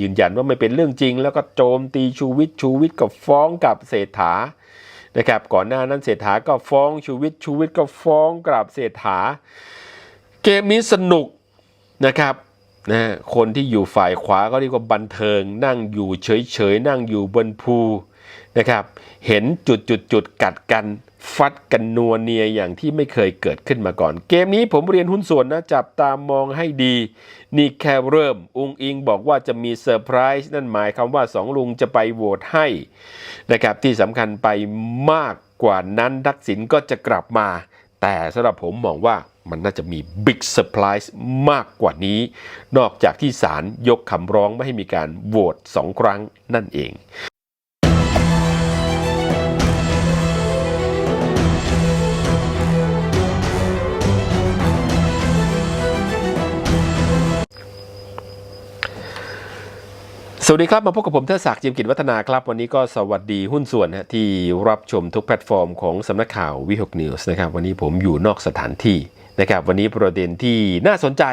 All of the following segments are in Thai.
ยืนยันว่าไม่เป็นเรื่องจริง แล้วก็โจมตีชูวิทย์ชูวิทย์ก็ฟ้องกับเศรษฐานะครับก่อนหน้านั้นเศรษฐาก็ฟ้องชูวิทย์ชูวิทย์ก็ฟ้องกลับเศรษฐา เกมนี้สนุกนะครับนะคนที่อยู่ฝ่ายขวาก็เรียกว่าบันเทิง นั่งอยู่เฉยๆนั่งอยู่บนภู นะครับ เห็นจุดจุดจุดกัดกันฟัดกันนัวเนียอย่างที่ไม่เคยเกิดขึ้นมาก่อน เกมนี้ผมเรียนหุ้นส่วนนะจับตามองให้ดี นี่แค่เริ่ม อุงอิงบอกว่าจะมีเซอร์ไพรส์นั่นหมายความว่าสองลุงจะไปโหวตให้นะครับที่สำคัญไปมากกว่านั้นทักษิณก็จะกลับมา แต่สำหรับผมมองว่ามันน่าจะมีบิ๊กเซอร์ไพรส์มากกว่านี้ นอกจากที่ศาลยกคำร้องไม่ให้มีการโหวตสองครั้งนั่นเอง สวัสดีครับ มาพบกับผมเทศศักดิ์จิมกิจวัฒนาครับ วันนี้ก็สวัสดีหุ้นส่วนนะที่รับชมทุกแพลตฟอร์มของสำนักข่าววิหกนิวส์นะครับ วันนี้ผมอยู่นอกสถานที่นะครับ วันนี้ประเด็นที่น่าสนใจ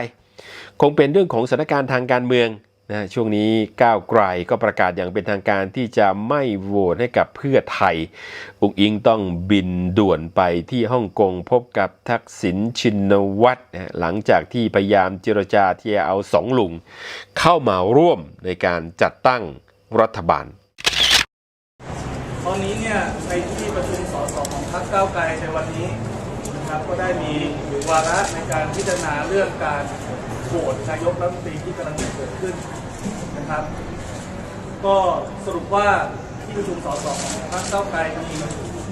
คงเป็นเรื่องของสถานการณ์ทางการเมือง นะช่วงนี้ก้าวไกลก็ประกาศอย่างเป็นทางการที่จะไม่โหวตให้กับเพื่อไทย อุงอิงต้องบินด่วนไปที่ฮ่องกงพบกับทักษิณชินวัตรนะหลังจากที่พยายามเจรจาที่จะเอาสองลุง เข้ามาร่วมในการจัดตั้งรัฐบาล ตอนนี้เนี่ยในที่ประชุมสสของพรรคก้าวไกลในวันนี้นะครับก็ได้มีวาระในการพิจารณาเรื่องการ โหวตนายกรัฐมนตรีที่กำลังจะเกิดขึ้นนะครับ ก็สรุปว่าที่ประชุมสสของพรรคเก้าไกลมี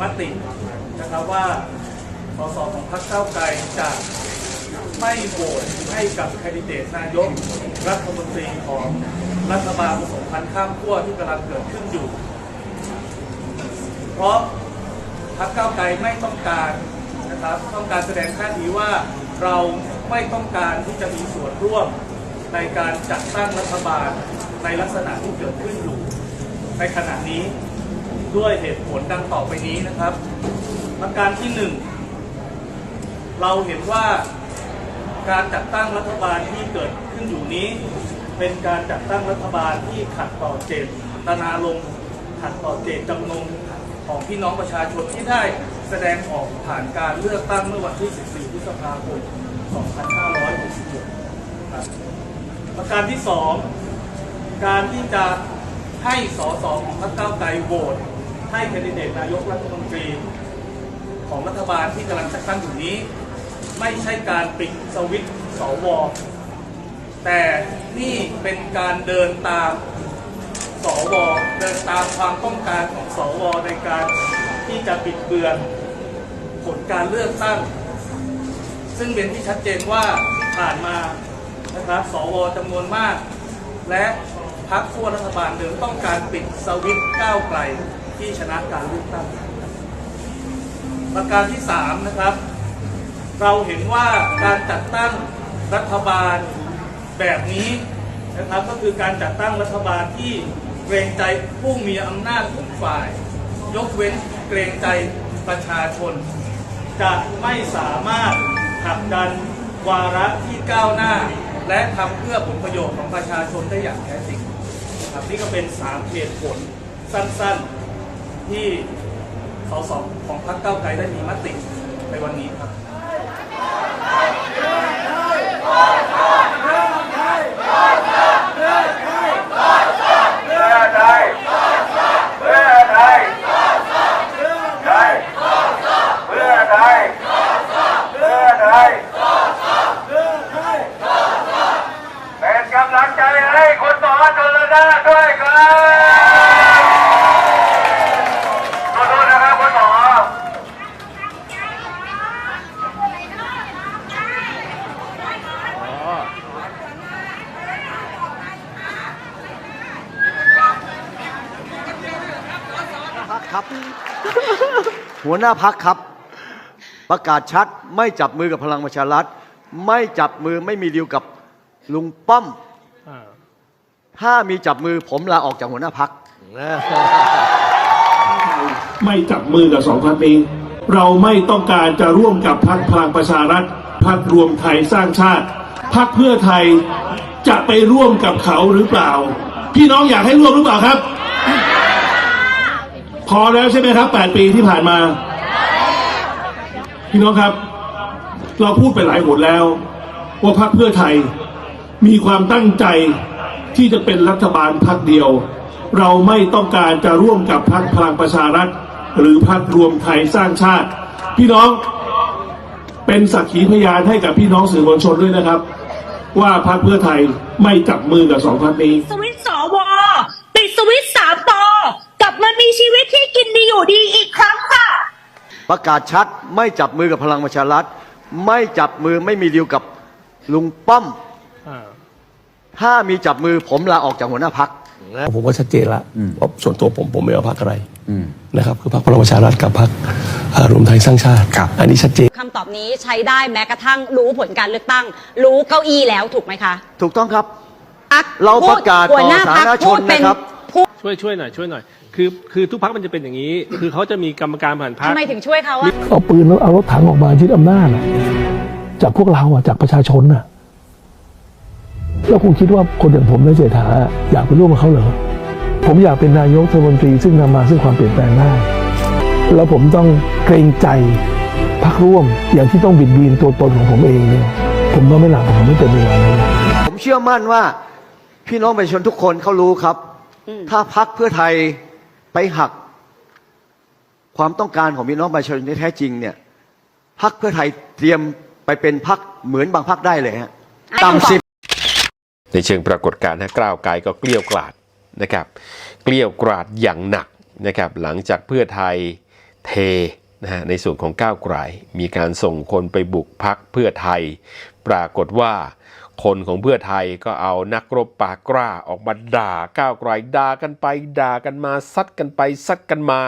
มตินะครับว่าสสของพรรคเก้าไกลจะไม่โหวตให้กับแคนดิเดตนายกรัฐมนตรีของรัฐบาลผสมพันธ์ข้ามขั้วที่กำลังเกิดขึ้นอยู่ เพราะพรรคเก้าไกลไม่ต้องการนะครับ ต้องการแสดงท่าทีว่า เราไม่ต้องการที่จะมีส่วนร่วมในการจัดตั้งรัฐบาลในลักษณะที่เกิดขึ้นอยู่ ในขณะนี้ด้วยเหตุผลดังต่อไปนี้นะครับประการที่หนึ่งเราเห็นว่าการจัดตั้งรัฐบาลที่เกิดขึ้นอยู่นี้ เป็นการจัดตั้งรัฐบาลที่ขัดต่อเจตนารมณ์ขัดต่อเจตจำนงของพี่น้องประชาชนที่ได้แสดงออกผ่านการเลือกตั้งเมื่อวันที่14 ษภาคม 2566ครับประการที่สองการที่จะให้สสของพรรคก้าวไกลโหวตให้แคนดิเดตนายกรัฐมนตรีของรัฐบาลที่กำลังจัดตั้งอยู่นี้ ไม่ใช่การปิดสวิตสวแต่นี่เป็นการเดินตามสวเดินตามความต้องการของสวในการที่จะปิดเบือนผลการเลือกตั้ง ซึ่งเป็นที่ชัดเจนว่าผ่านมานะครับสวจำนวนมาก และพรรคขั้วรัฐบาลเดิมต้องการปิดสวิตก้าวไกลที่ชนะการเลือกตั้งประการที่ 3 นะครับ เราเห็นว่าการจัดตั้งรัฐบาลแบบนี้นะครับก็คือการจัดตั้งรัฐบาลที่เกรงใจผู้มีอำนาจทุกฝ่าย ยกเว้นเกรงใจประชาชน จะไม่สามารถ ผลักดันวาระที่ก้าวหน้า และทำเพื่อผลประโยชน์ของประชาชนได้อย่างแท้จริงครับนี่ก็เป็นสามเหตุผลสั้นๆที่สสของพรรคก้าวไกลได้มีมติในวันนี้ครับ เพื่อไทยเพื่อไทยใช่เพื่อไทยเพื่อไทยเป็นกำลังใจให้คุณหมอ ชนละนานด้วยครับสู้ๆนะครับคุณหมอพักครับ หัวหน้าพักครับ ประกาศชัดไม่จับมือกับพลังประชารัฐ ไม่จับมือไม่มีดีลกับลุงป้อม ถ้ามีจับมือผมลาออกจากหัวหน้าพัก ไม่จับมือกับสองพักนี้เราไม่ต้องการจะร่วมกับพักพลังประชารัฐพักรวมไทยสร้างชาติพักเพื่อไทยจะไปร่วมกับเขาหรือเปล่า พี่น้องอยากให้ร่วมหรือเปล่าครับ พอแล้วใช่ไหมครับ 8 ปีที่ผ่านมา พี่น้องครับ เราพูดไปหลายหนแล้ว ว่าพรรคเพื่อไทยมีความตั้งใจ ที่จะเป็นรัฐบาลพรรคเดียว เราไม่ต้องการจะร่วมกับพรรคพลังประชารัฐ หรือพรรครวมไทยสร้างชาติ พี่น้องเป็นสักขีพยานให้กับพี่น้องสื่อมวลชนด้วยนะครับ ว่าพรรคเพื่อไทยไม่จับมือกับสองพรรคนี้สวิตช์สวปิดสวิตช์สามปอกลับมามีชีวิตที่กินดีอยู่ดีอีกครั้งค่ะ ประกาศชัดไม่จับมือกับพลังประชารัฐ ไม่จับมือไม่มีดีลกับลุงป้อม ถ้ามีจับมือผมลาออกจากหัวหน้าพัก ผมก็ชัดเจนละว่าส่วนตัวผมผมไม่เอาพักอะไรนะครับคือพักพลังประชารัฐกับพักรวมไทยสร้างชาติ อันนี้ชัดเจน คำตอบนี้ใช้ได้แม้กระทั่งรู้ผลการเลือกตั้ง รู้เก้าอี้แล้วถูกไหมคะถูกต้องครับ พคเราประกาศพูดหัวหน้าต่อพักสาธารณชนพูดเป็นนะครับพูดช่วยช่วยหน่อยช่วยหน่อยคือคือทุกพักมันจะเป็นอย่างนี้ คือเขาจะมีกรรมการผ่านพัก ทำไมถึงช่วยเขาอะ เอาปืนแล้วเอารถถังออกมายึดอำนาจอะจากพวกเราอะจากประชาชนน่ะ แล้วคุณคิดว่าคนอย่างผมในเศรษฐาอยากไปร่วมกับเขาเหรอ ผมอยากเป็นนายกรัฐมนตรีซึ่งนำมาซึ่งความเปลี่ยนแปลงได้ แล้วผมต้องเกรงใจพักร่วมอย่างที่ต้องบิดเบียนตัวตนของผมเองเนี่ย ผมก็ไม่หลับผมไม่เป็นเวลาเลยผมเชื่อมั่นว่าพี่น้องประชาชนทุกคนเขารู้ครับ ถ้าพักเพื่อไทยไปหัก ความต้องการของพี่น้องประชาชนที่แท้จริงเนี่ยพักเพื่อไทยเตรียมไปเป็นพักเหมือนบางพักได้เลยฮะต่ำสิบ ในเชิงปรากฏการณ์นะกล้าวไกลก็เกลี้ยวกราดนะครับ เกลี้ยวกราดอย่างหนักนะครับ หลังจากเพื่อไทยเทนะฮะในส่วนของก้าวไกลมีการส่งคนไปบุกพักเพื่อไทย ปรากฏว่าคนของเพื่อไทยก็เอานักรบปากกล้าออกมาด่าก้าวไกลด่ากันไปด่ากันมาซัดกันไปซัดกันมา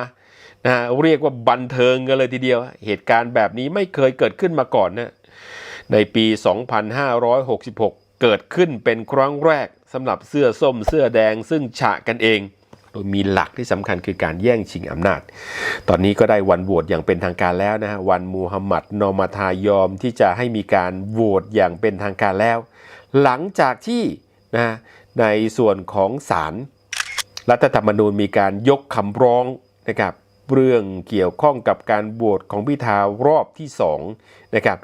นะฮะเรียกว่าบันเทิงกันเลยทีเดียว เหตุการณ์แบบนี้ไม่เคยเกิดขึ้นมาก่อนนะในปี 2566 เกิดขึ้นเป็นครั้งแรกสำหรับเสื้อส้มเสื้อแดงซึ่งฉะกันเอง โดยมีหลักที่สำคัญคือการแย่งชิงอำนาจ ตอนนี้ก็ได้วันโหวตอย่างเป็นทางการแล้วนะฮะวันมูฮัมหมัดนอมาทายอมที่จะให้มีการโหวตอย่างเป็นทางการแล้ว หลังจากที่นะในส่วนของศาลรัฐธรรมนูญมีการยกคำร้องนะครับ เรื่องเกี่ยวข้องกับการโหวตของพิธารอบที่2นะครับ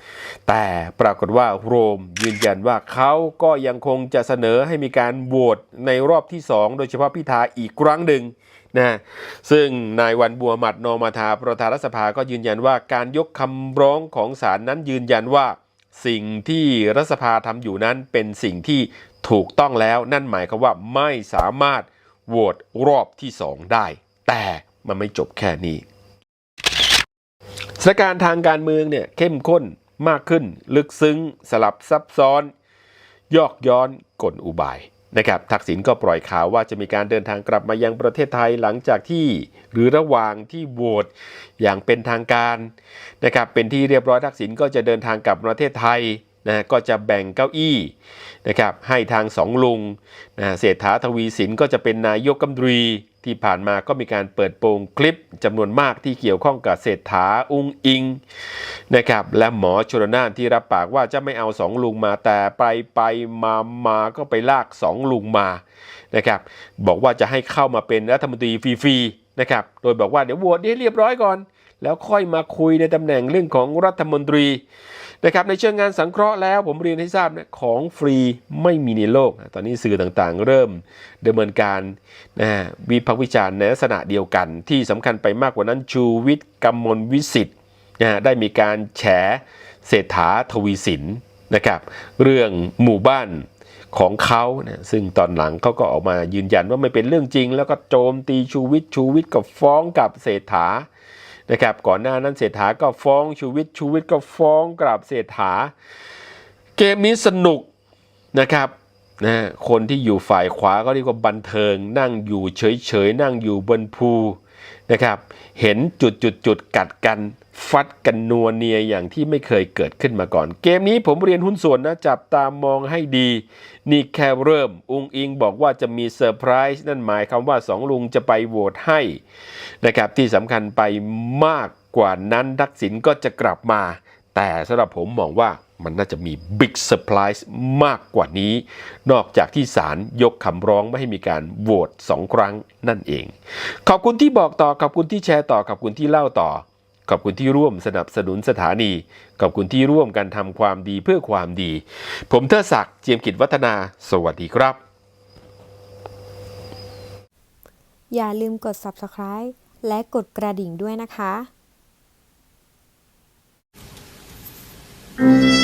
แต่ปรากฏว่าโรมยืนยันว่าเขาก็ยังคงจะเสนอให้มีการโหวตในรอบที่ 2 โดยเฉพาะพิธาอีกครั้งหนึ่งนะซึ่งนายวันบัวหมัดนอมาทาประธานรัฐสภาก็ยืนยันว่าการยกคำร้องของศาลนั้นยืนยันว่าสิ่งที่รัฐสภาทำอยู่นั้นเป็นสิ่งที่ถูกต้องแล้วนั่นหมายความว่าไม่สามารถโหวตรอบที่ 2 ได้ แต่ มันไม่จบแค่นี้สถานการณ์ทางการเมืองเนี่ยเข้มข้นมากขึ้น ลึกซึ้ง สลับซับซ้อน ยอกย้อนกลอุบายนะครับทักษิณก็ปล่อยข่าวว่าจะมีการเดินทางกลับมายังประเทศไทยหลังจากที่หรือระหว่างที่โหวตอย่างเป็นทางการนะครับเป็นที่เรียบร้อยทักษิณก็จะเดินทางกลับประเทศไทยนะก็จะแบ่งเก้าอี้นะครับให้ทางสองลุงนะเศรษฐาทวีสินก็จะเป็นนายกรัมนตรี ที่ผ่านมาก็มีการเปิดโปงคลิปจำนวนมากที่เกี่ยวข้องกับเศรษฐาอุ้งอิงนะครับและหมอชลนานที่รับปากว่าจะไม่เอาสองลุงมาแต่ไปไปมามาก็ไปลากสองลุงมานะครับบอกว่าจะให้เข้ามาเป็นรัฐมนตรีฟรีๆนะครับโดยบอกว่าเดี๋ยวโหวตให้เรียบร้อยก่อน แล้วค่อยมาคุยในตำแหน่งเรื่องของรัฐมนตรีนะครับในเชิงงานสังเคราะห์แล้วผมเรียนให้ทราบนะของฟรีไม่มีในโลก ตอนนี้สื่อต่างๆ เริ่มดำเนินการนะวิพากษ์วิจารณ์ในลักษณะเดียวกัน ที่สำคัญไปมากกว่านั้นชูวิทย์กำมลวิสิทธิ์นะได้มีการแฉเศรษฐาทวีสินนะครับเรื่องหมู่บ้านของเขานะซึ่งตอนหลังเขาก็ออกมายืนยันว่าไม่เป็นเรื่องจริง แล้วก็โจมตีชูวิทย์ชูวิทย์ก็ฟ้องกับเศรษฐา นะครับก่อนหน้านั้นเศรษฐาก็ฟ้องชูวิทย์ชูวิทย์ก็ฟ้องกลับเศรษฐา เกมนี้สนุกนะครับนะคนที่อยู่ฝ่ายขวาก็เรียกว่าบันเทิง นั่งอยู่เฉยๆนั่งอยู่บนภูนะครับ เห็นจุดจุดจุดๆๆกัดกัน ฟัดกันนัวเนียอย่างที่ไม่เคยเกิดขึ้นมาก่อน เกมนี้ผมเรียนหุ้นส่วนนะ จับตามองให้ดี นี่แค่เริ่ม อุงอิงบอกว่าจะมีเซอร์ไพรส์นั่นหมายความว่าสองลุงจะไปโหวตให้นะครับที่สำคัญไปมากกว่านั้นทักษิณก็จะกลับมา แต่สำหรับผมมองว่ามันน่าจะมีบิ๊กเซอร์ไพรส์มากกว่านี้ นอกจากที่ศาลยกคำร้องไม่ให้มีการโหวตสองครั้งนั่นเอง ขอบคุณที่บอกต่อขอบคุณที่แชร์ต่อขอบคุณที่เล่าต่อ ขอบคุณที่ร่วมสนับสนุนสถานี ขอบคุณที่ร่วมกันทำความดีเพื่อความดี ผมเทอศักดิ์เจียมกิจวัฒนา สวัสดีครับ อย่าลืมกด subscribe และกดกระดิ่งด้วยนะคะ thank you